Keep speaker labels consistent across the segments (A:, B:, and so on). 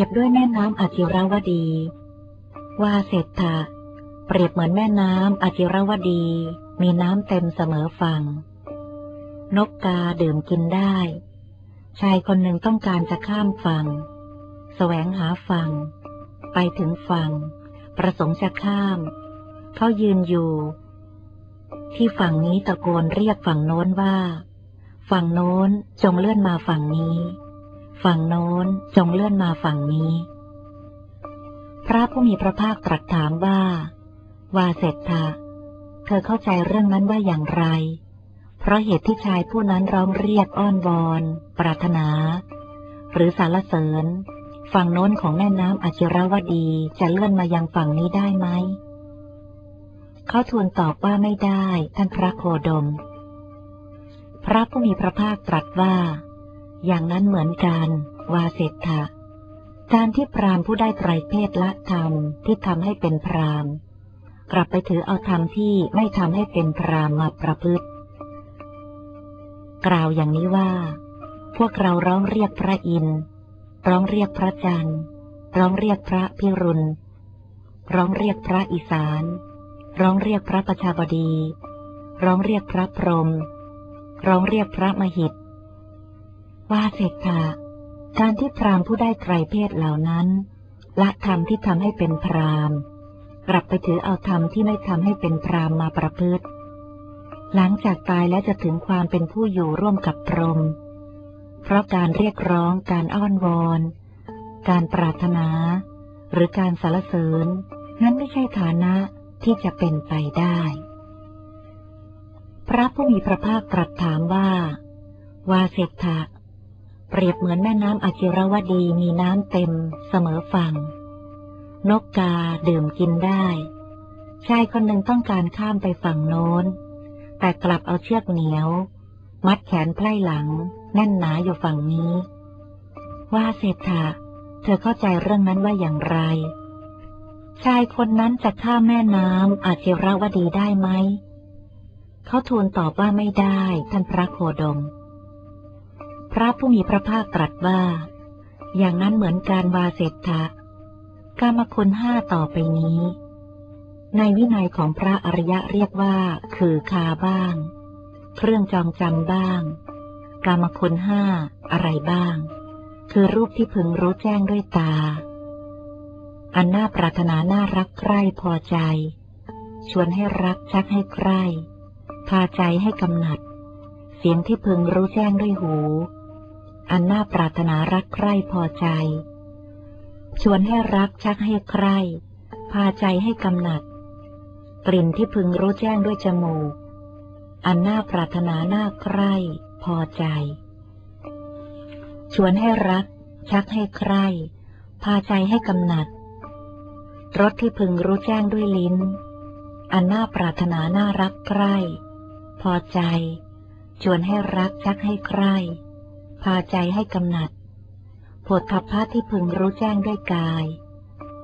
A: รียบด้วยแม่น้ำอาจิรวดีว่าเศรษฐะเปรียบเหมือนแม่น้ำอาจิรวดี มีน้ำเต็มเสมอฝั่ง นกกาดื่มกินได้ ชายคนหนึ่งต้องการจะข้ามฝั่งแสวงหาฝั่ง ไปถึงฝั่ง ประสงค์จะข้าม เขายืนอยู่ ที่ฝั่งนี้ตะโกนเรียกฝั่งโน้นว่า ฝั่งโน้นจงเลื่อนมาฝั่งนี้ ฝั่งโน้นจงเลื่อนมาฝั่งนี้ พระผู้มีพระภาคตรัสถามว่า วาเสร็จทะเธอเข้าใจเรื่องนั้นว่าอย่างไร เพราะเหตุที่ชายผู้นั้นร้องเรียกอ้อนวอน ปรารถนา หรือสารเสริญ ฝั่งโน้นของแม่น้ำอจิรวดีจะเลื่อนมายังฝั่งนี้ได้ไหม เขาทูลตอบว่าไม่ได้ ท่านพระโคดม พระผู้มีพระภาคตรัสว่า อย่างนั้นเหมือนกัน วาเศรษฐะการที่พรามผู้ได้ไตรเพศละธรรมที่ทำให้เป็นพรามกลับไปถือเอาธรรมที่ไม่ทำให้เป็นพรามมาประพฤติ กล่าวอย่างนี้ว่า พวกเราร้องเรียกพระอินทร์ร้องเรียกพระจันทร์ ร้องเรียกพระพิรุณ ร้องเรียกพระอีสาน ร้องเรียกพระประชาบดี ร้องเรียกพระพรหมร้องเรียกพระมหิต ว่าเศรษฐะการที่พรามผู้ได้ไตรเพศเหล่านั้น ละธรรมที่ทำให้เป็นพรามกลับไปถือเอาธรรมที่ไม่ทำให้เป็นพรามมาประพฤติ หลังจากตายแล้วจะถึงความเป็นผู้อยู่ร่วมกับพรหมเพราะการเรียกร้องการอ้อนวอน การปรารถนา หรือการสรรเสริญ นั้นไม่ใช่ฐานะที่จะเป็นไปได้ พระผู้มีพระภาคตรัสถามว่า วาเศรษฐะ เปรียบเหมือนแม่น้ำอจิรวดีมีน้ำเต็มเสมอฝั่ง นกกาดื่มกินได้ ชายคนหนึ่งต้องการข้ามไปฝั่งโน้น แต่กลับเอาเชือกเหนียว มัดแขนไพร่หลัง แน่นหนาอยู่ฝั่งนี้ ว่าเศรษฐะเธอเข้าใจเรื่องนั้นว่าอย่างไร ชายคนนั้นจะข้ามแม่น้ำอาจิรวดีได้ไหม เขาทูลตอบว่าไม่ได้ ท่านพระโคดม พระผู้มีพระภาคตรัสว่า อย่างนั้นเหมือนการวาเศรษฐะกามคุณห้าต่อไปนี้ ในวินัยของพระอริยะเรียกว่า คือคาบ้าง เครื่องจองจำบ้าง กามคุณห้าอะไรบ้าง คือรูปที่พึงรู้แจ้งด้วยตา อันน่าปรารถนาน่ารักใคร่พอใจ ชวนให้รักชักให้ใคร่พาใจให้กำหนัด เสียงที่พึงรู้แจ้งด้วยหู อันน่าปรารถนารักใคร่พอใจ ชวนให้รักชักให้ใคร่ พาใจให้กำหนัด กลิ่นที่พึงรู้แจ้งด้วยจมูก อันน่าปรารถนาน่าใคร่พอใจ ชวนให้รัก ชักให้ใคร่ พาใจให้กำหนัดรสที่พึงรู้แจ้งด้วยลิ้น อันน่าปรารถนาน่ารักใคร่ พอใจ ชวนให้รักชักให้ใคร่ พาใจให้กำหนัดผลทัพพะที่พึงรู้แจ้งด้วยกาย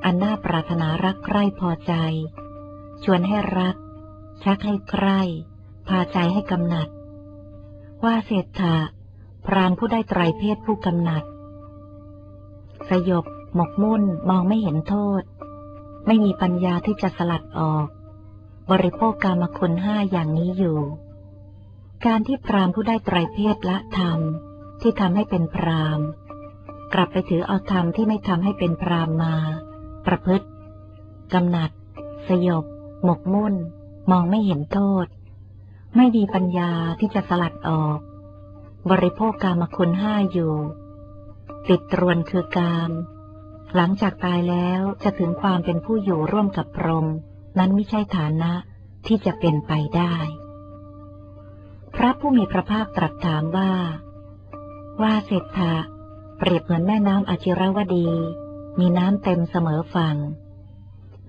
A: อันน่าปรารถนารักใคร่พอใจ ชวนให้รัก ชักให้ใคร่พาใจให้กำหนัด ว่าเศรษฐะพรานผู้ได้ไตรเพศผู้กำหนัด สยบ หมกมุ่นมองไม่เห็นโทษ ไม่มีปัญญาที่จะสลัดออก บริโภคกามคุณห้าอย่างนี้อยู่ การที่พรามผู้ได้ไตรเพศละธรรม ที่ทำให้เป็นพรามกลับไปถือเอาธรรมที่ไม่ทำให้เป็นพรามมา ประพฤติกำหนัด สยบ หมกมุ่น มองไม่เห็นโทษ ไม่มีปัญญาที่จะสลัดออก บริโภคกามคุณห้าอยู่ ติดตรวนคือกาม หลังจากตายแล้วจะถึงความเป็นผู้อยู่ร่วมกับพรหมนั้นไม่ใช่ฐานะที่จะเป็นไปได้ พระผู้มีพระภาคตรัสถามว่า ว่าเศรษฐะเปรียบเหมือนแม่น้ำอจิรวดี มีน้ำเต็มเสมอฝั่ง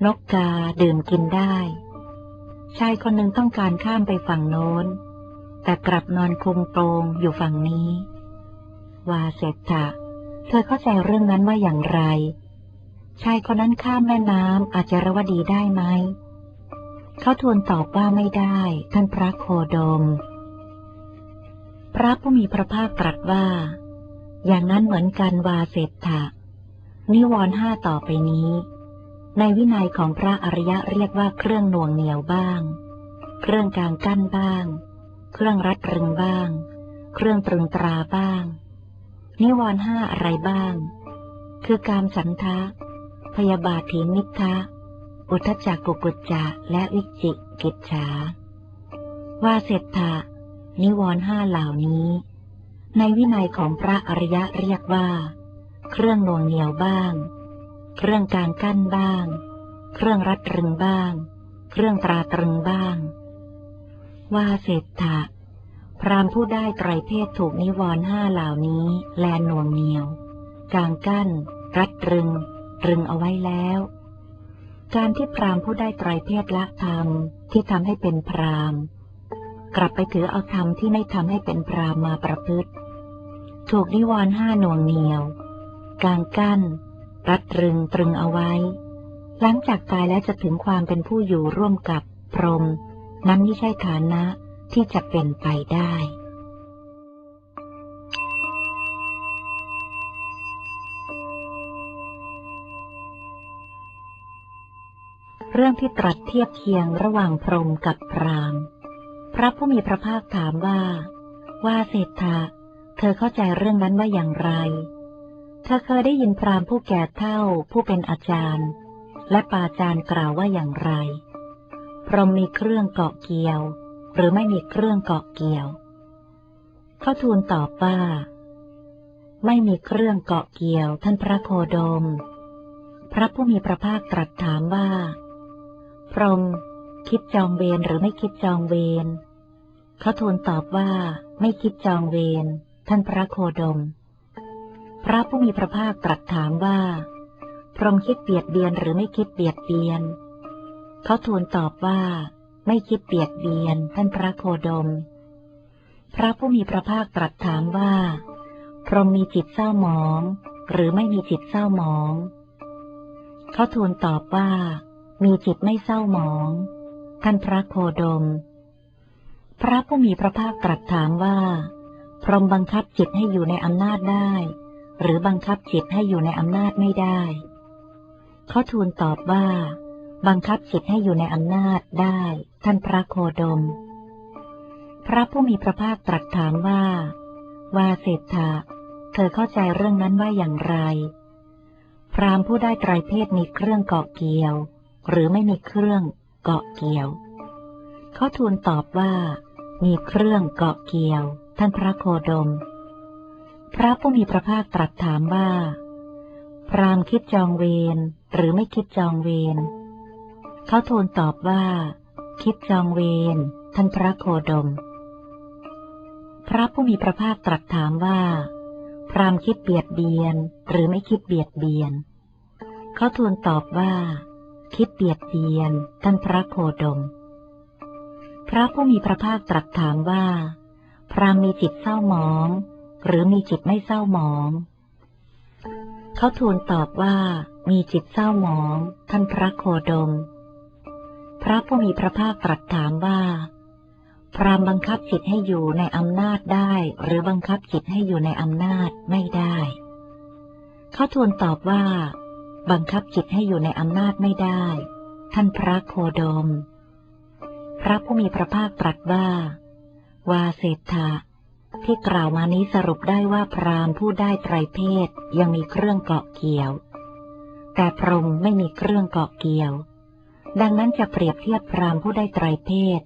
A: นกกาดื่มกินได้ ชายคนหนึ่งต้องการข้ามไปฝั่งโน้น แต่กลับนอนคุมโปงอยู่ฝั่งนี้ว่าเศรษฐะเธอเข้าใจเรื่องนั้นว่าอย่างไร ชายคนนั้นข้ามแม่น้ำอาจจะรวดีได้ไหม เขาทูลตอบว่าไม่ได้ ท่านพระโคดม พระผู้มีพระภาคตรัสว่า อย่างนั้นเหมือนกันวาเศรษฐะนิวรณ์ห้าต่อไปนี้ ในวินัยของพระอริยะเรียกว่าเครื่องหน่วงเหนียวบ้าง เครื่องกลางกั้นบ้าง เครื่องรัดรึงบ้าง เครื่องตรึงตราบ้าง นิวรณ์ห้าอะไรบ้าง คือการฉันทะ พยาบาทถีนิทะอุทจักกุกุจจะและวิจิกิจฉาวาเศรษฐะ นิวรณ์ห้าเหล่านี้ ในวินัยของพระอริยะเรียกว่า เครื่องหน่วงเหนียวบ้าง เครื่องกลางกั้นบ้าง เครื่องรัดรึงบ้าง เครื่องตราตรึงบ้าง ว่าเศรษฐะพรามผู้ได้ไตรเพศถูกนิวรณ์ห้าเหล่านี้ แลนหน่วงเหนียวกลางกั้น รัดรึงตรึงเอาไว้แล้ว การที่พรามผู้ได้ไตรเพศละธรรมที่ทำให้เป็นพราม กลับไปถือเอาธรรมที่ไม่ทำให้เป็นพรามมาประพฤติ ถูกนิวรณ์ห้าหน่วงเหนียวกลางกั้น รัดรึงตรึงเอาไว้ หลังจากตายแล้วจะถึงความเป็นผู้อยู่ร่วมกับพรหมนั้นไม่ใช่ฐานะที่จะเป็นไปได้เรื่องที่ตรัสเทียบเคียงระหว่างพรหมกับพราหมณ์ พระผู้มีพระภาคถามว่า ว่าเศรษฐะเธอเข้าใจเรื่องนั้นว่าอย่างไร เธอเคยได้ยินพราหมณ์ผู้แก่เท่า ผู้เป็นอาจารย์ และปาจารย์กล่าวว่าอย่างไร พรหมมีเครื่องเกาะเกี่ยว หรือไม่มีเครื่องเกาะเกี่ยว เขาทูลตอบว่า ไม่มีเครื่องเกาะเกี่ยว ท่านพระโคดม พระผู้มีพระภาคตรัสถามว่า พรหมคิดจองเวรหรือไม่คิดจองเวร เขาทูลตอบว่าไม่คิดจองเวรท่านพระโคดม พระผู้มีพระภาคตรัสถามว่า พรหมคิดเบียดเบียนหรือไม่คิดเบียดเบียน เขาทูลตอบว่า ไม่คิดเบียดเบียนท่านพระโคดม พระผู้มีพระภาคตรัสถามว่า พรหมมีจิตเศร้าหมอง หรือไม่มีจิตเศร้าหมอง เขาทูลตอบว่า มีจิตไม่เศร้าหมอง ท่านพระโคดม พระผู้มีพระภาคตรัสถามว่า พรหมบังคับจิตให้อยู่ในอำนาจได้ หรือบังคับจิตให้อยู่ในอำนาจไม่ได้ เขาทูลตอบว่า บังคับจิตให้อยู่ในอำนาจได้ ท่านพระโคดม พระผู้มีพระภาคตรัสถามว่าว่าเศรษฐะเธอเข้าใจเรื่องนั้นว่าอย่างไร พรามผู้ได้ไตรเพศมีเครื่องเกาะเกี่ยว หรือไม่มีเครื่องเกาะเกี่ยว เขาทูลตอบว่า มีเครื่องเกาะเกี่ยว ท่านพระโคดม พระผู้มีพระภาคตรัสถามว่า พรามคิดจองเวรหรือไม่คิดจองเวรเขาทูลตอบว่า คิดจองเวรท่านพระโคดม พระผู้มีพระภาคตรัสถามว่า พรามคิดเบียดเบียนหรือไม่คิดเบียดเบียนเขาทูลตอบว่า คิดเบียดเบียนท่านพระโคดม พระผู้มีพระภาคตรัสถามว่า พรามมีจิตเศร้าหมอง หรือมีจิตไม่เศร้าหมอง เขาทูลตอบว่า มีจิตเศร้าหมอง ท่านพระโคดม พระผู้มีพระภาคตรัสถามว่า พรามบังคับจิตให้อยู่ในอำนาจได้ หรือบังคับจิตให้อยู่ในอำนาจไม่ได้ เขาทูลตอบว่า บังคับจิตให้อยู่ในอำนาจไม่ได้ ท่านพระโคดม พระผู้มีพระภาคตรัสว่า วาเศรษฐะที่กล่าวมานี้สรุปได้ว่าพราหมณ์ผู้ได้ไตรเพศยังมีเครื่องเกาะเกี่ยว แต่พรหมไม่มีเครื่องเกาะเกี่ยว ดังนั้นจะเปรียบเทียบพราหมณ์ผู้ได้ไตรเพศ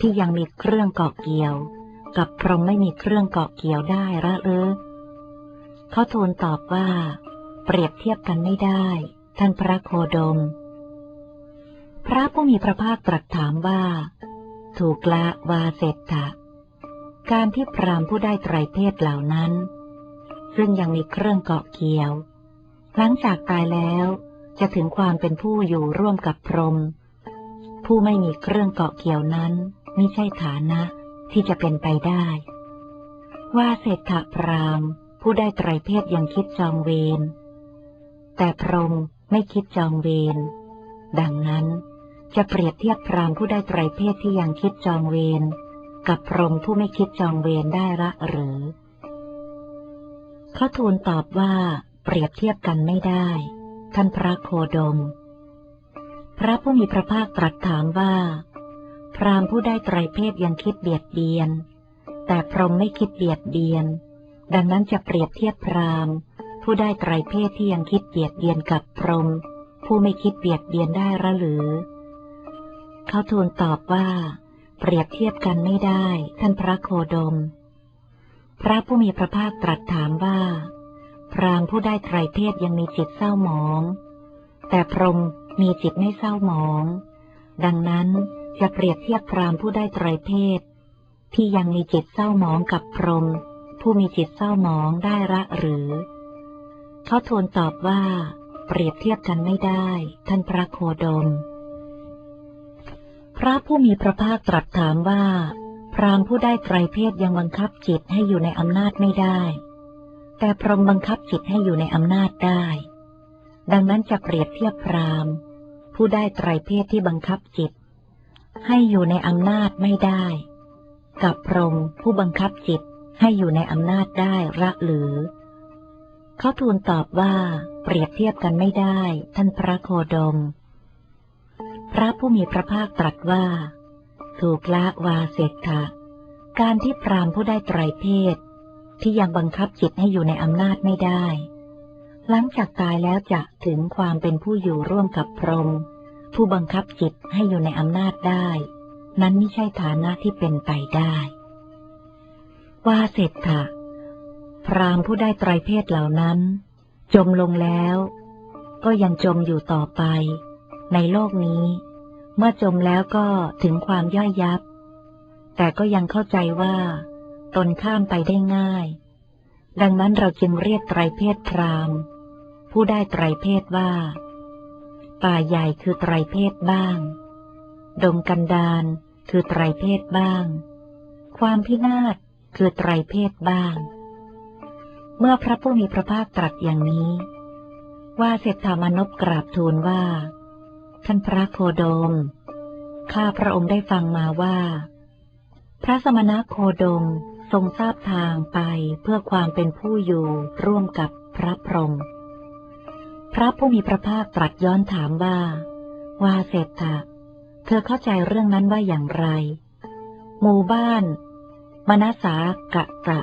A: ที่ยังมีเครื่องเกาะเกี่ยว กับพรหมไม่มีเครื่องเกาะเกี่ยวได้ละเออเขาทูลตอบว่า เปรียบเทียบกันไม่ได้ ท่านพระโคดม พระผู้มีพระภาคตรัสถามว่า ถูกละวาเศรษฐะการที่พรามผู้ได้ไตรเพศเหล่านั้น ซึ่งยังมีเครื่องเกาะเกี่ยว หลังจากตายแล้วจะถึงความเป็นผู้อยู่ร่วมกับพรหมผู้ไม่มีเครื่องเกาะเกี่ยวนั้นไม่ใช่ฐานะที่จะเป็นไปได้ ว่าเศรษฐพรามผู้ได้ไตรเพศยังคิดจองเวรแต่พรหมไม่คิดจองเวรดังนั้น จะเปรียบเทียบพราหมณ์ผู้ได้ไตรเพศที่ยังคิดจองเวรกับพรหมผู้ไม่คิดจองเวรได้ละหรือเขาทูลตอบว่าเปรียบเทียบกันไม่ได้ ท่านพระโคดม พระผู้มีพระภาคตรัสถามว่า พราหมณ์ผู้ได้ไตรเพศยังคิดเบียดเบียน แต่พรหมไม่คิดเบียดเบียน ดังนั้นจะเปรียบเทียบพราหมณ์ผู้ได้ไตรเพศที่ยังคิดเบียดเบียนกับพรหมผู้ไม่คิดเบียดเบียนได้หรือหรือ เขาทูลตอบว่า เปรียบเทียบกันไม่ได้ ท่านพระโคดม พระผู้มีพระภาคตรัสถามว่า พรามผู้ได้ไตรเพศยังมีจิตเศร้าหมอง แต่พรหมมีจิตไม่เศร้าหมอง ดังนั้นจะเปรียบเทียบพรามผู้ได้ไตรเพศ ที่ยังมีจิตเศร้าหมองกับพรหมผู้มีจิตเศร้าหมองได้ละหรือ เขาทูลตอบว่า เปรียบเทียบกันไม่ได้ ท่านพระโคดม พระผู้มีพระภาคตรัสถามว่า พรามผู้ได้ไตรเพศยังบังคับจิตให้อยู่ในอำนาจไม่ได้ แต่พรหมบังคับจิตให้อยู่ในอำนาจได้ ดังนั้นจะเปรียบเทียบพราหมณ์ผู้ได้ไตรเพศที่บังคับจิต ให้อยู่ในอำนาจไม่ได้ กับพรหมผู้บังคับจิตให้อยู่ในอำนาจได้ระหรือ เขาทูลตอบว่า เปรียบเทียบกันไม่ได้ ท่านพระโคดม ระผู้มีพระภาคตรัสว่า ถูกละวาเสกทะการที่พรามผู้ได้ไตรเพศ ที่ยังบังคับจิตให้อยู่ในอำนาจไม่ได้ หลังจากตายแล้วจะถึงความเป็นผู้อยู่ร่วมกับพรหมผู้บังคับจิตให้อยู่ในอำนาจได้ นั้นไม่ใช่ฐานะที่เป็นไปได้ว่าเสร็จค่ะพรามผู้ได้ไตรเพศเหล่านั้น จมลงแล้ว ก็ยังจมอยู่ต่อไป ในโลกนี้ เมื่อจมแล้วก็ถึงความย่อยยับ แต่ก็ยังเข้าใจว่า ตนข้ามไปได้ง่าย ดังนั้นเราจึงเรียกไตรเพศพรามผู้ได้ไตรเพศว่า ป่าใหญ่คือไตรเพศบ้าง ดงกันดานคือไตรเพศบ้าง ความพินาศคือไตรเพศบ้าง เมื่อพระผู้มีพระภาคตรัสอย่างนี้ ว่าเศรษฐามนพกราบทูลว่า ท่านพระโคโดม ข้าพระองค์ได้ฟังมาว่า พระสมณโคดมทรงทราบทางไปเพื่อความเป็นผู้อยู่ร่วมกับพระพรหม พระผู้มีพระภาคตรัสย้อนถามว่าว่าเศรษฐะเธอเข้าใจเรื่องนั้นว่าอย่างไร หมู่บ้าน มนาสากะกะ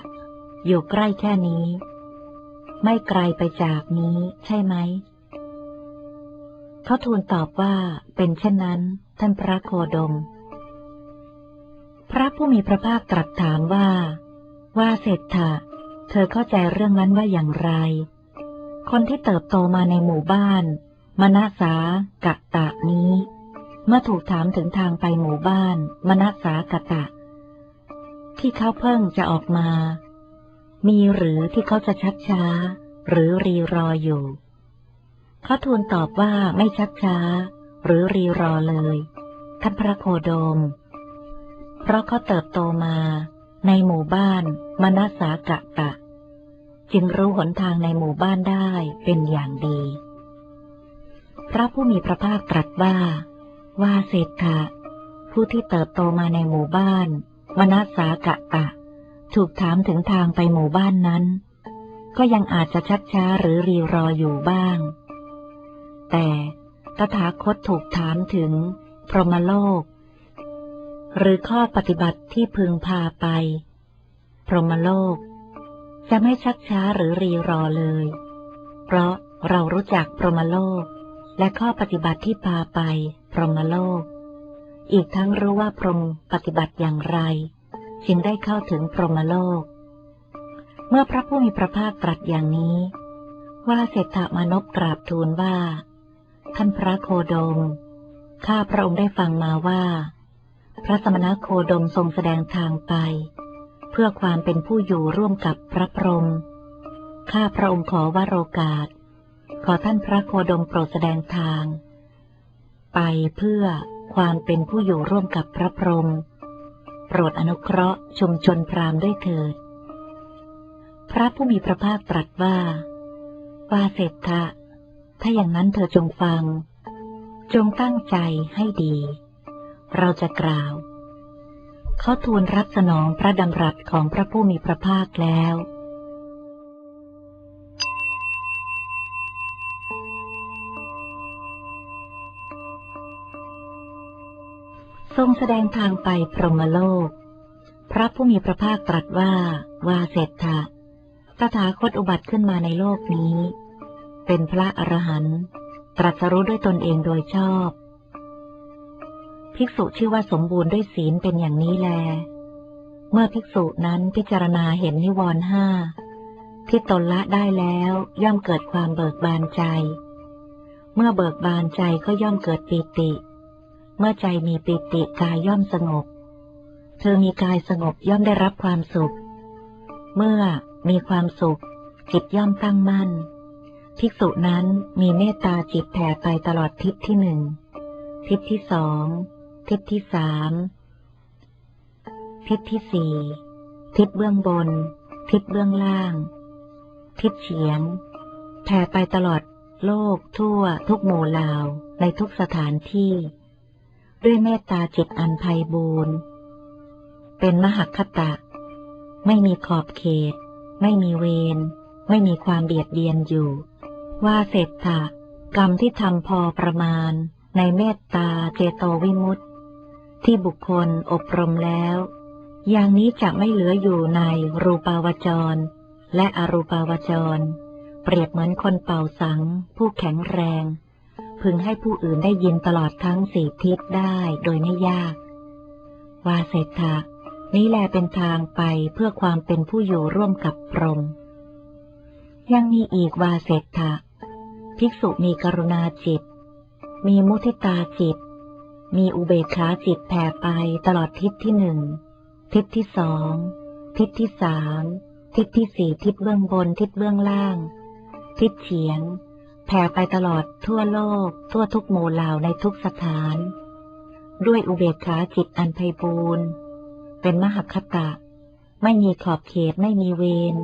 A: อยู่ใกล้แค่นี้ ไม่ไกลไปจากนี้ใช่ไหม เขาทูลตอบว่าเป็นเช่นนั้น ท่านพระโคดม พระผู้มีพระภาคตรัสถามว่า ว่าเศรษฐะเธอเข้าใจเรื่องนั้นว่าอย่างไร คนที่เติบโตมาในหมู่บ้านมนาสากะตะนี้ เมื่อถูกถามถึงทางไปหมู่บ้านมนาสากะตะ ที่เขาเพิ่งจะออกมา มีหรือที่เขาจะชักช้า หรือรีรออยู่ เขาทูลตอบว่าไม่ชักช้า หรือรีรอเลย ท่านพระโคโดม เพราะเขาเติบโตมา ในหมู่บ้านมนาสากะตะ จึงรู้หนทางในหมู่บ้านได้เป็นอย่างดี พระผู้มีพระภาคตรัสว่า ว่าเศรษฐะผู้ที่เติบโตมาในหมู่บ้านมนาสากะตะ ถูกถามถึงทางไปหมู่บ้านนั้น ก็ยังอาจจะชักช้าหรือรีรออยู่บ้าง แต่ตถาคตถูกถามถึง พรหมโลก หรือข้อปฏิบัติที่พึงพาไป พรหมโลก จะไม่ชักช้าหรือรีรอเลย เพราะเรารู้จักพรหมโลก และข้อปฏิบัติที่พาไป พรหมโลก อีกทั้งรู้ว่าพรหมปฏิบัติอย่างไร จึงได้เข้าถึงพรหมโลก เมื่อพระผู้มีพระภาคตรัสอย่างนี้ ว่าเศรษฐมานพกราบทูลว่า ท่านพระโคดม ข้าพระองค์ได้ฟังมาว่า พระสมณโคดมทรงแสดงทางไป เพื่อความเป็นผู้อยู่ร่วมกับพระพรหม ข้าพระองค์ขอว่าโอกาส ขอท่านพระโคดมโปรดแสดงทาง ไปเพื่อความเป็นผู้อยู่ร่วมกับพระพรหม โปรดอนุเคราะห์ชุมชนพราหมณ์ด้วยเถิด พระผู้มีพระภาคตรัสว่าว่าเศรษฐะ ถ้าอย่างนั้นเธอจงฟัง จงตั้งใจให้ดี เราจะกล่าว เขาทูลรับสนองพระดำรัสของพระผู้มีพระภาคแล้วทรงแสดงทางไปพรหมโลก พระผู้มีพระภาคตรัสว่าว่าเสร็ษฐะตถาคตอุบัติขึ้นมาในโลกนี้ เป็นพระอรหันต์ตรัสรู้ด้วยตนเองโดยชอบ ภิกษุชื่อว่าสมบูรณ์ด้วยศีลเป็นอย่างนี้แล เมื่อภิกษุนั้นพิจารณาเห็นนิวรณ์ห้าที่ตนละได้แล้วย่อมเกิดความเบิกบานใจ เมื่อเบิกบานใจก็ย่อมเกิดปีติ เมื่อใจมีปีติกายย่อมสงบ เธอมีกายสงบย่อมได้รับความสุข เมื่อมีความสุขจิตย่อมตั้งมั่น ภิกษุนั้นมีเมตตาจิตแผ่ไปตลอดทิศที่หนึ่ง ทิศที่สอง ทิศที่สาม ทิศที่สี่ ทิศเบื้องบน ทิศเบื้องล่าง ทิศเฉียง แผ่ไปตลอดโลกทั่วทุกหมู่เหล่าในทุกสถานที่ ด้วยเมตตาจิตอันไพบูรณ์เป็นมหคตะ ไม่มีขอบเขต ไม่มีเวร ไม่มีความเบียดเบียนอยู่ ว่าเศรษฐะกรรมที่ทำพอประมาณ ในเมตตาเจโตวิมุตติ ที่บุคคลอบรมแล้ว อย่างนี้จะไม่เหลืออยู่ในรูปาวจร และอรูปาวจร เปรียบเหมือนคนเป่าสัง ผู้แข็งแรง พึงให้ผู้อื่นได้ยินตลอดทั้งสี่ทิศได้โดยไม่ยาก วาเศรษฐะนี้แลเป็นทางไปเพื่อความเป็นผู้อยู่ร่วมกับพรหมยังมีอีกว่าเศรษฐะ ภิกษุมีกรุณาจิต มีมุทิตาจิต มีอุเบกขาจิตแผ่ไปตลอดทิศที่หนึ่ง ทิศที่สอง ทิศที่สาม ทิศที่สี่ทิศเบื้องบนทิศเบื้องล่าง ทิศเฉียง แผ่ไปตลอดทั่วโลก ทั่วทุกหมู่เหล่าในทุกสถาน ด้วยอุเบกขาจิตอันไพบูรณ์เป็นมหคตะ ไม่มีขอบเขตไม่มีเวร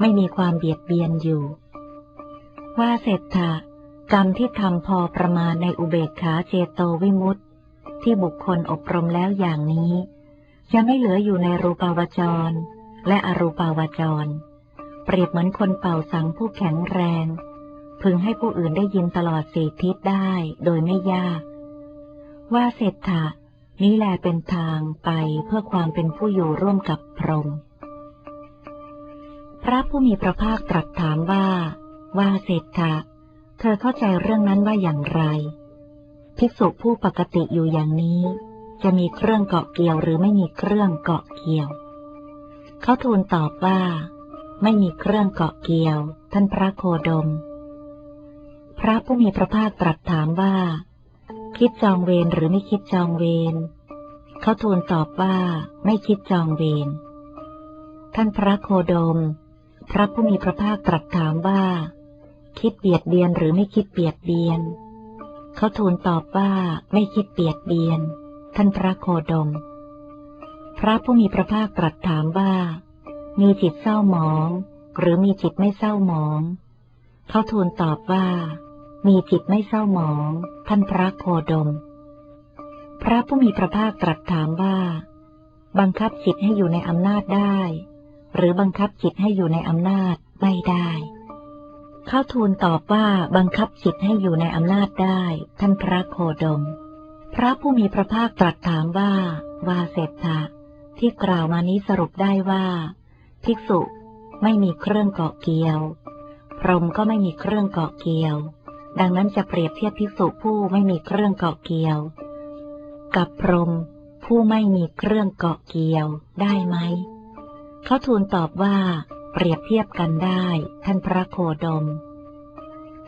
A: ไม่มีความเบียดเบียนอยู่ ว่าเศรษฐะกรรมที่ทำพอประมาณในอุเบกขาเจโตวิมุตติ ที่บุคคลอบรมแล้วอย่างนี้ จะไม่เหลืออยู่ในรูปาวจร และอรูปาวจร เปรียบเหมือนคนเป่าสังผู้แข็งแรง พึงให้ผู้อื่นได้ยินตลอดสี่ทิศได้โดยไม่ยาก ว่าเศรษฐะนี้แลเป็นทางไปเพื่อความเป็นผู้อยู่ร่วมกับพรหมพระผู้มีพระภาคตรัสถามว่า ว่าเศรษฐะเธอเข้าใจเรื่องนั้นว่าอย่างไร ภิกษุผู้ปกติอยู่อย่างนี้ จะมีเครื่องเกาะเกี่ยวหรือไม่มีเครื่องเกาะเกี่ยว เขาทูลตอบว่า ไม่มีเครื่องเกาะเกี่ยว ท่านพระโคดม พระผู้มีพระภาคตรัสถามว่า คิดจองเวรหรือไม่คิดจองเวรเขาทูลตอบว่าไม่คิดจองเวรท่านพระโคดม พระผู้มีพระภาคตรัสถามว่า คิดเบียดเบียนหรือไม่คิดเบียดเบียน เขาทูลตอบว่าไม่คิดเบียดเบียน ท่านพระโคดม พระผู้มีพระภาคตรัสถามว่า มีจิตเศร้าหมอง หรือมีจิตไม่เศร้าหมอง เขาทูลตอบว่า มีจิตไม่เศร้าหมอง ท่านพระโคดม พระผู้มีพระภาคตรัสถามว่า บังคับจิตให้อยู่ในอำนาจได้ หรือบังคับจิตให้อยู่ในอำนาจไม่ได้ เขาทูลตอบว่าบังคับจิตให้อยู่ในอำนาจได้ ท่านพระโคดม พระผู้มีพระภาคตรัสถามว่า วาเศรษฐะที่กล่าวมานี้สรุปได้ว่า ภิกษุไม่มีเครื่องเกาะเกี่ยว พรหมก็ไม่มีเครื่องเกาะเกี่ยว ดังนั้นจะเปรียบเทียบภิกษุผู้ไม่มีเครื่องเกาะเกี่ยว กับพรหมผู้ไม่มีเครื่องเกาะเกี่ยวได้ไหมเขาทูลตอบว่า เปรียบเทียบกันได้ ท่านพระโคดม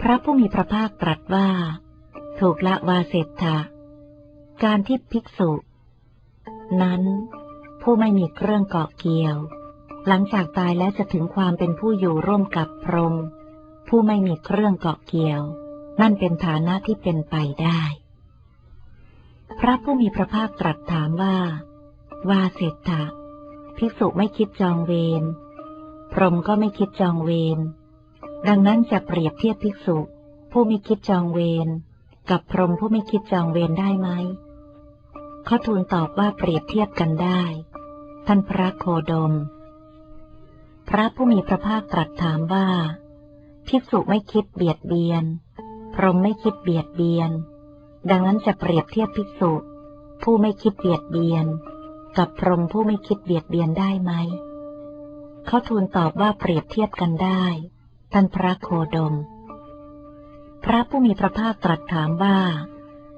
A: พระผู้มีพระภาคตรัสว่า ถูกละวาเศรษฐะการที่ภิกษุ นั้นผู้ไม่มีเครื่องเกาะเกี่ยว หลังจากตายแล้วจะถึงความเป็นผู้อยู่ร่วมกับพรหมผู้ไม่มีเครื่องเกาะเกี่ยว นั่นเป็นฐานะที่เป็นไปได้ พระผู้มีพระภาคตรัสถามว่า วาเศรษฐะภิกษุไม่คิดจองเวร พรหมก็ไม่คิดจองเวร ดังนั้นจะเปรียบเทียบภิกษุ ผู้ไม่คิดจองเวรกับพรหมผู้ไม่คิดจองเวรได้ไหมเขาทูลตอบว่าเปรียบเทียบกันได้ ท่านพระโคดม พระผู้มีพระภาคตรัสถามว่า ภิกษุไม่คิดเบียดเบียน พรหมไม่คิดเบียดเบียน ดังนั้นจะเปรียบเทียบภิกษุ ผู้ไม่คิดเบียดเบียน กับพรหมผู้ไม่คิดเบียดเบียนได้ไหม เขาทูลตอบว่าเปรียบเทียบกันได้ ท่านพระโคดม พระผู้มีพระภาคตรัสถามว่า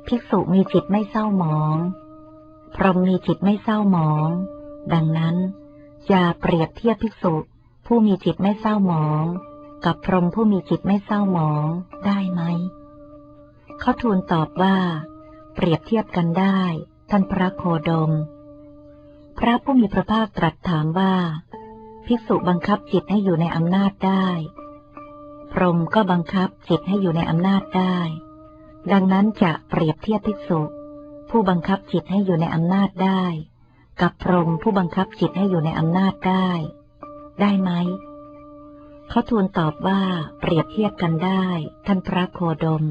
A: ภิกษุมีจิตไม่เศร้าหมอง พรหมมีจิตไม่เศร้าหมอง ดังนั้นอย่าเปรียบเทียบภิกษุ ผู้มีจิตไม่เศร้าหมอง กับพรหมผู้มีจิตไม่เศร้าหมองได้ไหม เขาทูลตอบว่า เปรียบเทียบกันได้ ท่านพระโคดม พระผู้มีพระภาคตรัสถามว่า ภิกษุบังคับจิตให้อยู่ในอำนาจได้ พรหมก็บังคับจิตให้อยู่ในอำนาจได้ ดังนั้นจะเปรียบเทียบภิกษุ ผู้บังคับจิตให้อยู่ในอำนาจได้ กับพรหมผู้บังคับจิตให้อยู่ในอำนาจได้ ได้ไหมเขาทูลตอบว่าเปรียบเทียบกันได้ ท่านพระโคดม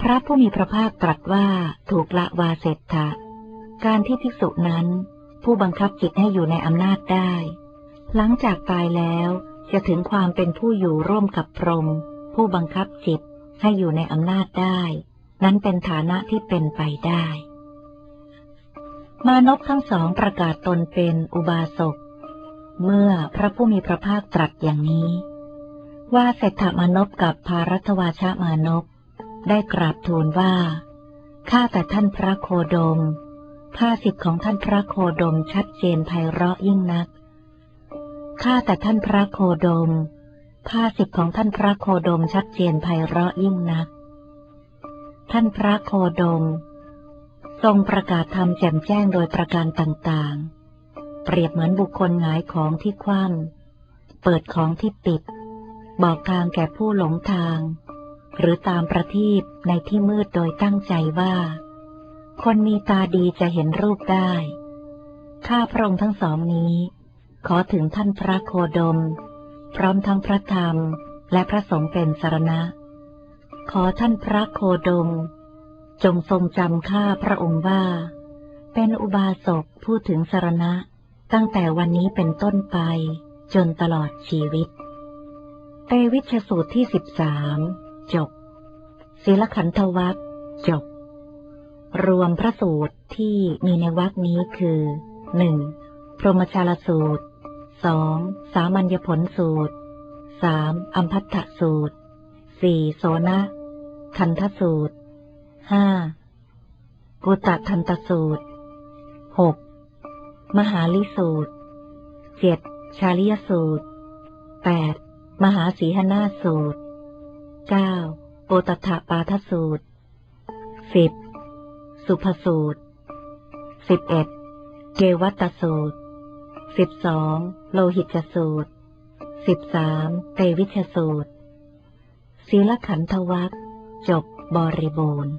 A: พระผู้มีพระภาคตรัสว่าถูกละวาเสร็จถะการที่ภิกษุนั้น ผู้บังคับจิตให้อยู่ในอำนาจได้ หลังจากตายแล้วจะถึงความเป็นผู้อยู่ร่วมกับพรหมผู้บังคับจิตให้อยู่ในอำนาจได้ นั้นเป็นฐานะที่เป็นไปได้ มานพทั้งสองประกาศตนเป็นอุบาสก เมื่อพระผู้มีพระภาคตรัสอย่างนี้ ว่าเศรษฐมานพกับภารัตวาชามานพได้กราบทูลว่า ข้าแต่ท่านพระโคดม ภาสิทธิ์ของท่านพระโคดมชัดเจนไพเราะยิ่งนัก ข้าแต่ท่านพระโคดม ภาสิทธิ์ของท่านพระโคดมชัดเจนไพเราะยิ่งนัก ท่านพระโคดม ทรงประกาศธรรมแจ่มแจ้งโดยประการต่างๆ เปรียบเหมือนบุคคลหงายของที่คว่ำเปิดของที่ปิด บอกทางแก่ผู้หลงทาง หรือตามประทีปในที่มืดโดยตั้งใจว่า คนมีตาดีจะเห็นรูปได้ ข้าพระองค์ทั้งสองนี้ ขอถึงท่านพระโคดม พร้อมทั้งพระธรรมและพระสงฆ์เป็นสรณะ ขอท่านพระโคดม จงทรงจำข้าพระองค์ว่า เป็นอุบาสกพูดถึงสารณะ ตั้งแต่วันนี้เป็นต้นไป จนตลอดชีวิต เตวิชสูตรที่สิบสามจบศีลขันธวัคจบ รวมพระสูตรที่มีในวรรคนี้คือหนึ่งพรหมชาลสูตรสองสามัญญผลสูตรสามอัมพัทธสูตรสี่โสนะทันทสูตรห้ากุตทันตสูตรหกมหาลิสูตรเจ็ดชาลิยสูตรแปดมหาสีหนาสูตรเก้าโอตถปาทสูตรสิบ สุภสูตรสิบเอ็ดเกวัตสูตรสิบสองโลหิตสูตรสิบสามเตวิชสูตรศีลขันธวัคจบบริบูรณ์